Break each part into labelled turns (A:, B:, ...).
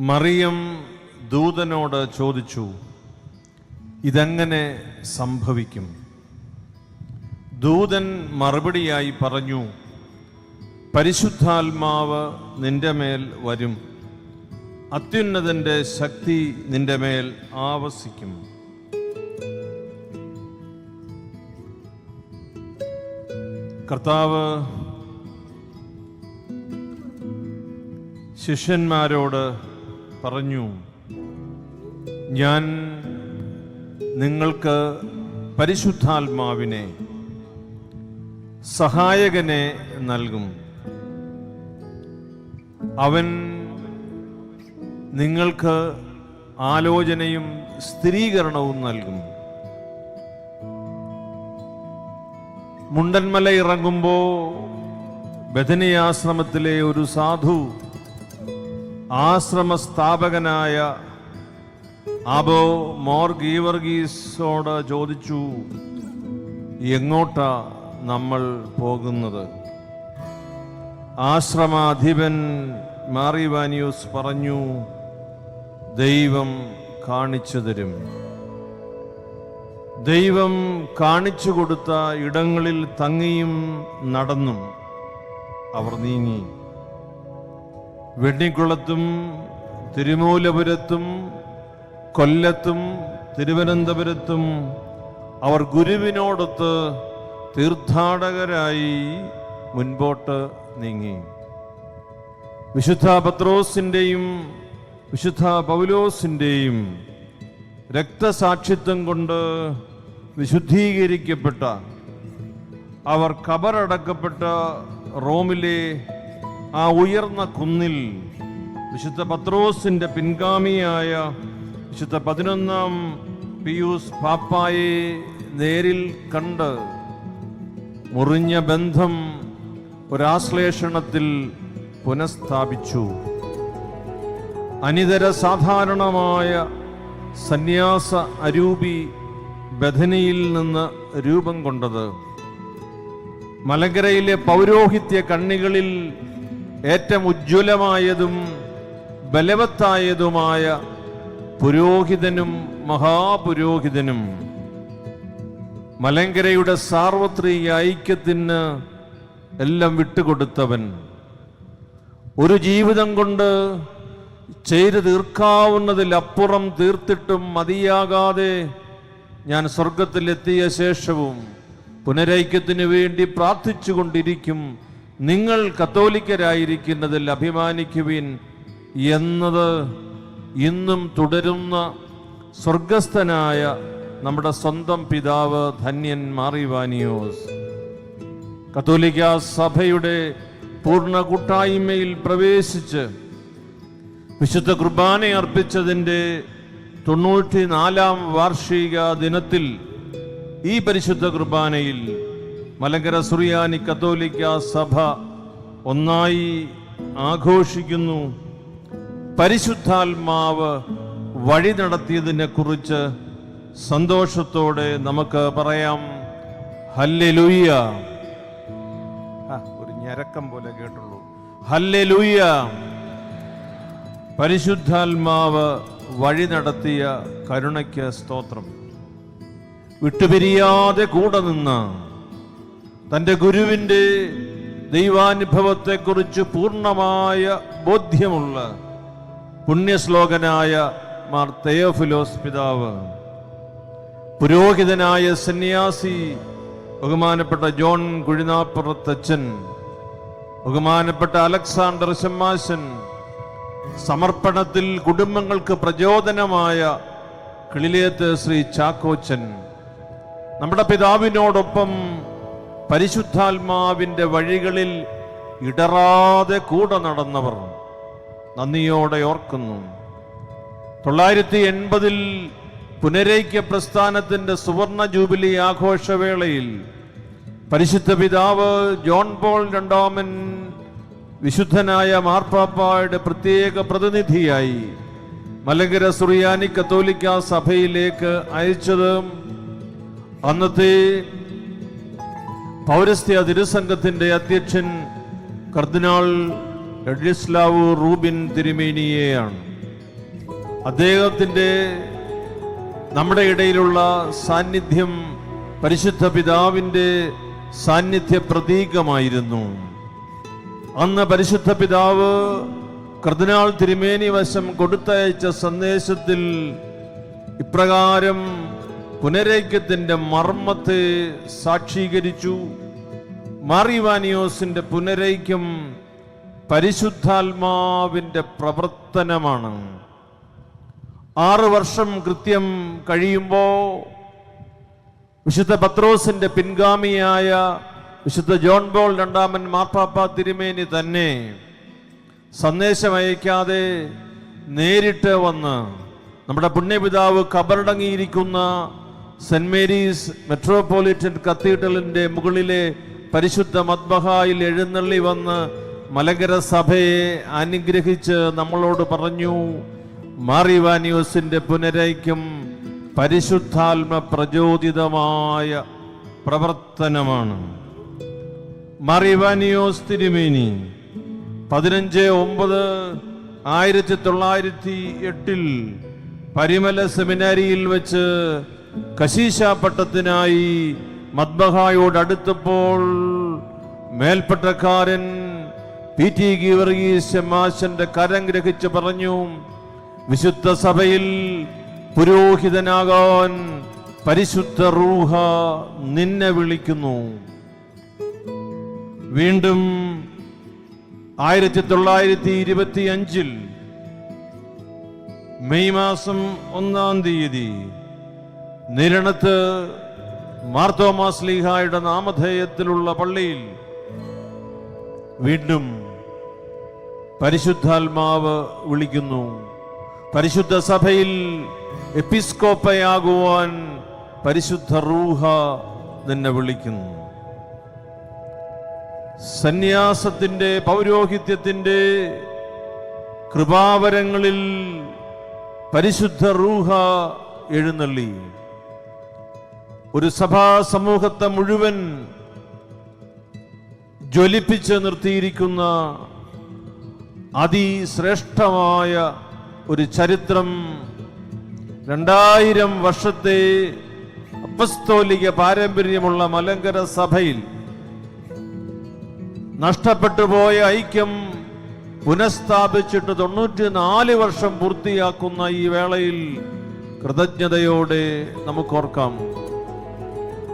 A: മറിയം ദൂതനോട് ചോദിച്ചു ഇതെങ്ങനെ സംഭവിക്കും? ദൂതൻ മറുപടിയായി പറഞ്ഞു പരിശുദ്ധാത്മാവ് നിന്റെ മേൽ വരും. അത്യുന്നതന്റെ ശക്തി നിന്റെ മേൽ ആവസിക്കും. കർത്താവ് ശിഷ്യന്മാരോട് പറഞ്ഞു ഞാൻ നിങ്ങൾക്ക് പരിശുദ്ധാത്മാവിനെ സഹായകനെ നൽകും. അവൻ നിങ്ങൾക്ക് ആലോചനയും സ്ഥിരീകരണവും നൽകും. മുണ്ടന്മല ഇറങ്ങുമ്പോ ബദനിയാശ്രമത്തിലെ ഒരു സാധു ആശ്രമ സ്ഥാപകനായ അബോ മോർ ഗീവർഗീസോട് ചോദിച്ചു എങ്ങോട്ടാ നമ്മൾ പോകുന്നത്? ആശ്രമാധിപൻ മാറിവാനിയൂസ് പറഞ്ഞു ദൈവം കാണിച്ചു തരും. ദൈവം കാണിച്ചു കൊടുത്ത ഇടങ്ങളിൽ തങ്ങിയും നടന്നും അവർ നീങ്ങി. വെണ്ണിക്കുളത്തും തിരുമൂലപുരത്തും കൊല്ലത്തും തിരുവനന്തപുരത്തും അവർ ഗുരുവിനോടൊത്ത് തീർത്ഥാടകരായി മുൻപോട്ട് നീങ്ങി. വിശുദ്ധ പത്രോസിന്റെയും വിശുദ്ധ പൗലോസിന്റെയും രക്തസാക്ഷിത്വം കൊണ്ട് വിശുദ്ധീകരിക്കപ്പെട്ട അവർ കബറടക്കപ്പെട്ട റോമിലെ ആ ഉയർന്ന കുന്നിൽ വിശുദ്ധ പത്രോസിന്റെ പിൻഗാമിയായ വിശുദ്ധ പതിനൊന്നാം പിയൂസ് പാപ്പായെ നേരിൽ കണ്ട് മുറിഞ്ഞ ബന്ധം ഒരാശ്ലേഷണത്തിൽ പുനഃസ്ഥാപിച്ചു. അനിതര സാധാരണമായ സന്യാസ അരൂപി ബഥനിയിൽ നിന്ന് രൂപം കൊണ്ടത്. മലങ്കരയിലെ പൗരോഹിത്യ കണ്ണികളിൽ ഏറ്റവും ഉജ്ജ്വലമായതും ബലവത്തായതുമായ പുരോഹിതനും മഹാപുരോഹിതനും മലങ്കരയുടെ സാർവത്രിക ഐക്യത്തിന് എല്ലാം വിട്ടുകൊടുത്തവൻ. ഒരു ജീവിതം കൊണ്ട് ചെയ്തു തീർക്കാവുന്നതിലപ്പുറം തീർത്തിട്ടും മതിയാകാതെ ഞാൻ സ്വർഗത്തിലെത്തിയ ശേഷവും പുനരൈക്യത്തിന് വേണ്ടി പ്രാർത്ഥിച്ചുകൊണ്ടിരിക്കും. നിങ്ങൾ കത്തോലിക്കരായിരിക്കുന്നതിൽ അഭിമാനിക്കുവിൻ എന്നത് ഇന്നും തുടരുന്ന സ്വർഗസ്ഥനായ നമ്മുടെ സ്വന്തം പിതാവ് ധന്യൻ മാറിവാനിയോസ്. കത്തോലിക്ക സഭയുടെ പൂർണ കൂട്ടായ്മയിൽ പ്രവേശിച്ച് വിശുദ്ധ കുർബാന അർപ്പിച്ചതിന്റെ തൊണ്ണൂറ്റി നാലാം വാർഷിക ദിനത്തിൽ ഈ പരിശുദ്ധ കുർബാനയിൽ മലങ്കര സുറിയാനി കത്തോലിക്ക സഭ ഒന്നായി ആഘോഷിക്കുന്നു. പരിശുദ്ധാത്മാവ് വഴി നടത്തിയതിനെ കുറിച്ച് സന്തോഷത്തോടെ നമുക്ക് പറയാം. ഹല്ലെ ഒരു ഞരക്കം പോലെ കേട്ടുള്ളൂ. ഹല്ലെ പരിശുദ്ധാത്മാവ് വഴി നടത്തിയ കരുണയ്ക്ക് സ്തോത്രം. വിട്ടുപിരിയാതെ കൂടെ നിന്ന് തന്റെ ഗുരുവിന്റെ ദൈവാനുഭവത്തെക്കുറിച്ച് പൂർണമായ ബോധ്യമുള്ള പുണ്യശ്ലോകനായ മാർ തേയോഫിലോസ് പിതാവ് പുരോഹിതനായ സന്യാസി ബഹുമാനപ്പെട്ട ജോൺ കുഴിനാപ്പുറത്തച്ഛൻ ബഹുമാനപ്പെട്ട അലക്സാണ്ടർ ശമ്മാശൻ സമർപ്പണത്തിൽ കുടുംബങ്ങൾക്ക് പ്രചോദനമായ കിളിലേത്ത് ശ്രീ ചാക്കോച്ചൻ നമ്മുടെ പിതാവിനോടൊപ്പം പരിശുദ്ധാത്മാവിന്റെ വഴികളിൽ ഇടറാതെ കൂടെ നടന്നവർ നന്ദിയോടെ ഓർക്കുന്നു. തൊള്ളായിരത്തി എൺപതിൽ പുനരൈക്യ പ്രസ്ഥാനത്തിന്റെ സുവർണ ജൂബിലി ആഘോഷവേളയിൽ പരിശുദ്ധ പിതാവ് ജോൺ പോൾ രണ്ടാമൻ വിശുദ്ധനായ മാർപ്പാപ്പായുടെ പ്രത്യേക പ്രതിനിധിയായി മലങ്കര സുറിയാനി കത്തോലിക്ക സഭയിലേക്ക് അയച്ചത് അന്നത്തെ പൗരസ്ത്യ തിരുസംഘത്തിന്റെ അധ്യക്ഷൻ കർദിനാൾ എഡിസ്ലാവു റൂബിൻ തിരുമേനിയെയാണ്. അദ്ദേഹത്തിന്റെ നമ്മുടെ ഇടയിലുള്ള സാന്നിധ്യം പരിശുദ്ധ പിതാവിന്റെ സാന്നിധ്യ പ്രതീകമായിരുന്നു. അന്ന് പരിശുദ്ധ പിതാവ് കർദിനാൾ തിരുമേനി വശം കൊടുത്തയച്ച സന്ദേശത്തിൽ ഇപ്രകാരം പുനരൈക്യത്തിന്റെ മർമ്മത്തെ സാക്ഷീകരിച്ചു. മാറിവാനിയോസിന്റെ പുനരൈക്യം പരിശുദ്ധാത്മാവിന്റെ പ്രവർത്തനമാണ്. ആറ് വർഷം കൃത്യം കഴിയുമ്പോൾ വിശുദ്ധ പത്രോസിന്റെ പിൻഗാമിയായ വിശുദ്ധ ജോൺ ബോൾ രണ്ടാമൻ മാർപ്പാപ്പ തിരുമേനി തന്നെ സന്ദേശമയക്കാതെ നേരിട്ട് വന്ന് നമ്മുടെ പുണ്യപിതാവ് കബറടങ്ങിയിരിക്കുന്ന സെന്റ് മേരീസ് മെട്രോപൊളിറ്റൻ കത്തീഡ്രലിന്റെ മുകളിലെ പരിശുദ്ധ മദ്ബഹായിൽ എഴുന്നള്ളി വന്ന് മലങ്കര സഭയെ അനുഗ്രഹിച്ച് നമ്മളോട് പറഞ്ഞു മാറിവാനിയോസിന്റെ പുനരയ്ക്കും പരിശുദ്ധാത്മ പ്രചോദിതമായ പ്രവർത്തനമാണ്. മറിവാനിയോസ് തിരുമേനി പതിനഞ്ച് ഒമ്പത് ആയിരത്തി തൊള്ളായിരത്തി എട്ടിൽ പരിമല സെമിനാരിയിൽ വെച്ച് കശീശ പട്ടത്തിനായി മദ്ബഹായോട് അടുത്തപ്പോൾ മേൽപ്പട്ടക്കാരൻ പി ടി ഗീവർഗീസ് ശമാശന്റെ കരം ഗ്രഹിച്ച് പറഞ്ഞു വിശുദ്ധ സഭയിൽ പുരോഹിതനാകാൻ പരിശുദ്ധ റൂഹ നിന്നെ വിളിക്കുന്നു. വീണ്ടും ആയിരത്തി തൊള്ളായിരത്തി ഇരുപത്തി അഞ്ചിൽ മെയ് മാസം ഒന്നാം തീയതി നിരണത്ത് മാർത്തോമാസ് ലീഹായുടെ നാമധേയത്തിലുള്ള പള്ളിയിൽ വീണ്ടും പരിശുദ്ധാത്മാവ് വിളിക്കുന്നു. പരിശുദ്ധ സഭയിൽ എപ്പിസ്കോപ്പയാകുവാൻ പരിശുദ്ധ റൂഹ നിന്നെ വിളിക്കുന്നു. സന്യാസത്തിന്റെ പൗരോഹിത്യത്തിന്റെ കൃപാവരങ്ങളിൽ പരിശുദ്ധ റൂഹ എഴുന്നള്ളി. ഒരു സഭാ സമൂഹത്തെ മുഴുവൻ ജ്വലിപ്പിച്ച് നിർത്തിയിരിക്കുന്ന അതിശ്രേഷ്ഠമായ ഒരു ചരിത്രം രണ്ടായിരം വർഷത്തെ അപ്പസ്തോലിക പാരമ്പര്യമുള്ള മലങ്കര സഭയിൽ നഷ്ടപ്പെട്ടു പോയ ഐക്യം പുനഃസ്ഥാപിച്ചിട്ട് തൊണ്ണൂറ്റി നാല് വർഷം പൂർത്തിയാക്കുന്ന ഈ വേളയിൽ കൃതജ്ഞതയോടെ നമുക്കോർക്കാം.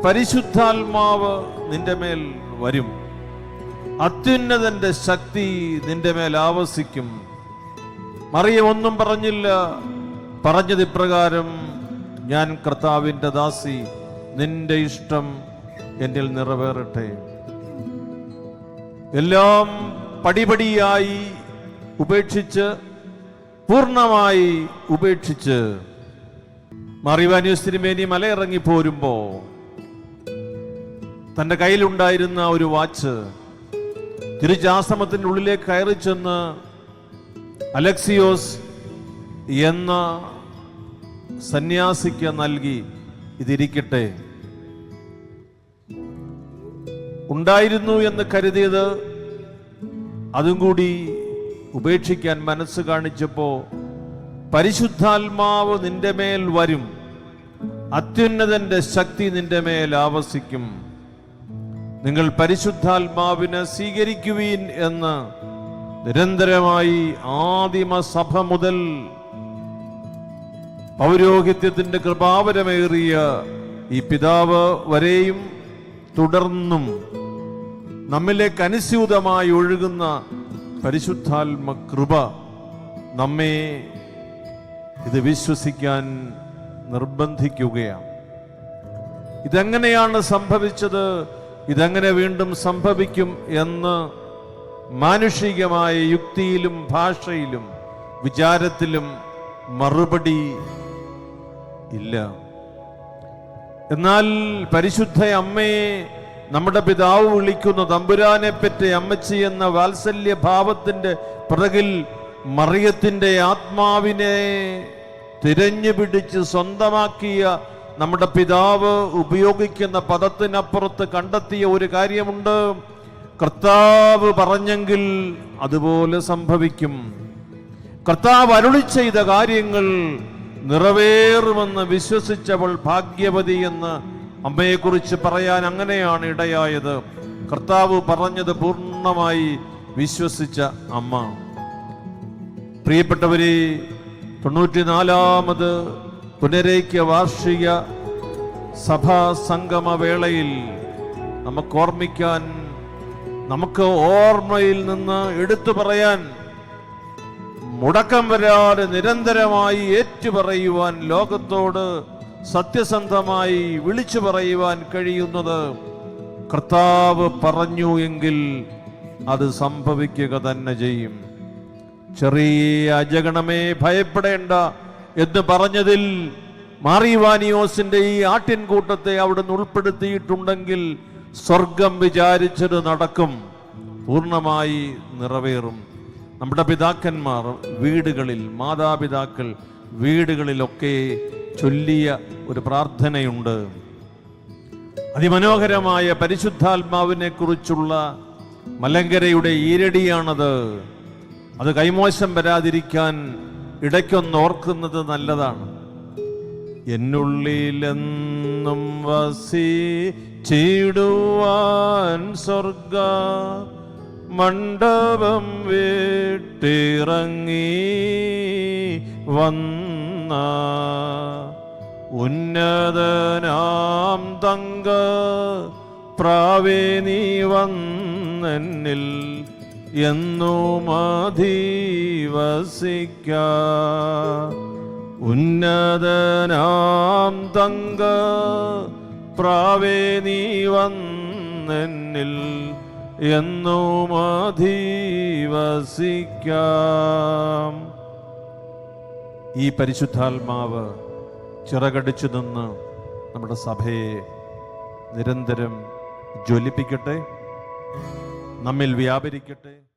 A: പരിശുദ്ധാത്മാവ് നിന്റെ മേൽ വരും. അത്യുന്നതന്റെ ശക്തി നിന്റെ മേൽ ആവസിക്കും. മറിയം ഒന്നും പറഞ്ഞില്ല. പറഞ്ഞത് ഇപ്രകാരം ഞാൻ കർത്താവിന്റെ ദാസി നിന്റെ ഇഷ്ടം എന്നിൽ നിറവേറട്ടെ. എല്ലാം പടിപടിയായി ഉപേക്ഷിച്ച് പൂർണമായി ഉപേക്ഷിച്ച് മറിവാന്യൂസ് മലയിറങ്ങി പോരുമ്പോ തന്റെ കയ്യിലുണ്ടായിരുന്ന ഒരു വാച്ച് തിരിച്ചാശ്രമത്തിന്റെ ഉള്ളിലേക്ക് കയറി ചെന്ന് അലക്സിയോസ് എന്ന സന്യാസിക്ക് നൽകി ഇതിരിക്കട്ടെ. ഉണ്ടായിരുന്നു എന്ന് കരുതിയത് അതും കൂടി ഉപേക്ഷിക്കാൻ മനസ്സ് കാണിച്ചപ്പോ പരിശുദ്ധാത്മാവ് നിന്റെ മേൽ വരും അത്യുന്നതന്റെ ശക്തി നിന്റെ മേൽ ആവസിക്കും. നിങ്ങൾ പരിശുദ്ധാത്മാവിനെ സ്വീകരിക്കുവീൻ എന്ന് നിരന്തരമായി ആദിമ സഭ മുതൽ പൗരോഹിത്യത്തിന്റെ കൃപാവരമേറിയ ഈ പിതാവ് വരെയും തുടർന്നും നമ്മിലേക്ക് അനുസ്യൂതമായി ഒഴുകുന്ന പരിശുദ്ധാത്മ കൃപ നമ്മെ ഇത് വിശ്വസിക്കാൻ നിർബന്ധിക്കുകയാണ്. ഇതെങ്ങനെയാണ് സംഭവിച്ചത്? ഇതെങ്ങനെ വീണ്ടും സംഭവിക്കും എന്ന് മാനുഷികമായ യുക്തിയിലും ഭാഷയിലും വിചാരത്തിലും മറുപടി ഇല്ല. എന്നാൽ പരിശുദ്ധ അമ്മയെ നമ്മുടെ പിതാവ് വിളിക്കുന്ന തമ്പുരാനെ പറ്റി അമ്മച്ചി എന്ന വാത്സല്യ ഭാവത്തിന്റെ പിറകിൽ മറിയത്തിന്റെ ആത്മാവിനെ തിരഞ്ഞുപിടിച്ച് സ്വന്തമാക്കിയ നമ്മുടെ പിതാവ് ഉപയോഗിക്കുന്ന പദത്തിനപ്പുറത്ത് കണ്ടെത്തിയ ഒരു കാര്യമുണ്ട്. കർത്താവ് പറഞ്ഞെങ്കിൽ അതുപോലെ സംഭവിക്കും. കർത്താവ് അരുളി ചെയ്ത കാര്യങ്ങൾ നിറവേറുമെന്ന് വിശ്വസിച്ചവൾ ഭാഗ്യവതി എന്ന് അമ്മയെക്കുറിച്ച് പറയാൻ അങ്ങനെയാണ് ഇടയായത്. കർത്താവ് പറഞ്ഞത് പൂർണമായി വിശ്വസിച്ച അമ്മ. പ്രിയപ്പെട്ടവരെ തൊണ്ണൂറ്റിനാലാമത് പുനരേക്യ വാർഷിക സഭാ സംഗമ വേളയിൽ നമുക്ക് ഓർമ്മിക്കാൻ നമുക്ക് ഓർമ്മയിൽ നിന്ന് എടുത്തു പറയാൻ മുടക്കം വരാതെ നിരന്തരമായി ഏറ്റുപറയുവാൻ ലോകത്തോട് സത്യസന്ധമായി വിളിച്ചു പറയുവാൻ കഴിയുന്നത് കർത്താവ് പറഞ്ഞു എങ്കിൽ അത് സംഭവിക്കുക തന്നെ ചെയ്യും. ചെറിയ അജഗണമേ ഭയപ്പെടേണ്ട. എന്ന് പറഞ്ഞതിൽ മാറിവാനിയോസിന്റെ ഈ ആട്ടിൻകൂട്ടത്തെ അവിടുന്ന് ഉൾപ്പെടുത്തിയിട്ടുണ്ടെങ്കിൽ സ്വർഗം വിചാരിച്ചത് നടക്കും പൂർണമായി നിറവേറും. നമ്മുടെ പിതാക്കന്മാർ വീടുകളിൽ മാതാപിതാക്കൾ വീടുകളിലൊക്കെ ചൊല്ലിയ ഒരു പ്രാർത്ഥനയുണ്ട്. അതിമനോഹരമായ പരിശുദ്ധാത്മാവിനെ കുറിച്ചുള്ള മലങ്കരയുടെ ഈരടിയാണത്. അത് കൈമോശം വരാതിരിക്കാൻ ഇടയ്ക്കൊന്ന് ഓർക്കുന്നത് നല്ലതാണ്. എന്നുള്ളിലെന്നും വസി ചീടുവാൻ സ്വർഗ മണ്ഡപം വീട്ടിറങ്ങി വന്ന ഉന്നതനാം തങ്ക പ്രാവേ നീ വന്നെന്നിൽ എന്നു മധീവസിക്ക. ഉന്നതനാം തങ്ക പ്രാവേ നീ വന്നെന്നിൽ എന്നു മധീവസിക്കാം. ഈ പരിശുദ്ധാത്മാവ് ചിറകടിച്ചു നിന്ന് നമ്മുടെ സഭയെ നിരന്തരം ജ്വലിപ്പിക്കട്ടെ. നമ്മിൽ വ്യാപരിക്കട്ടെ.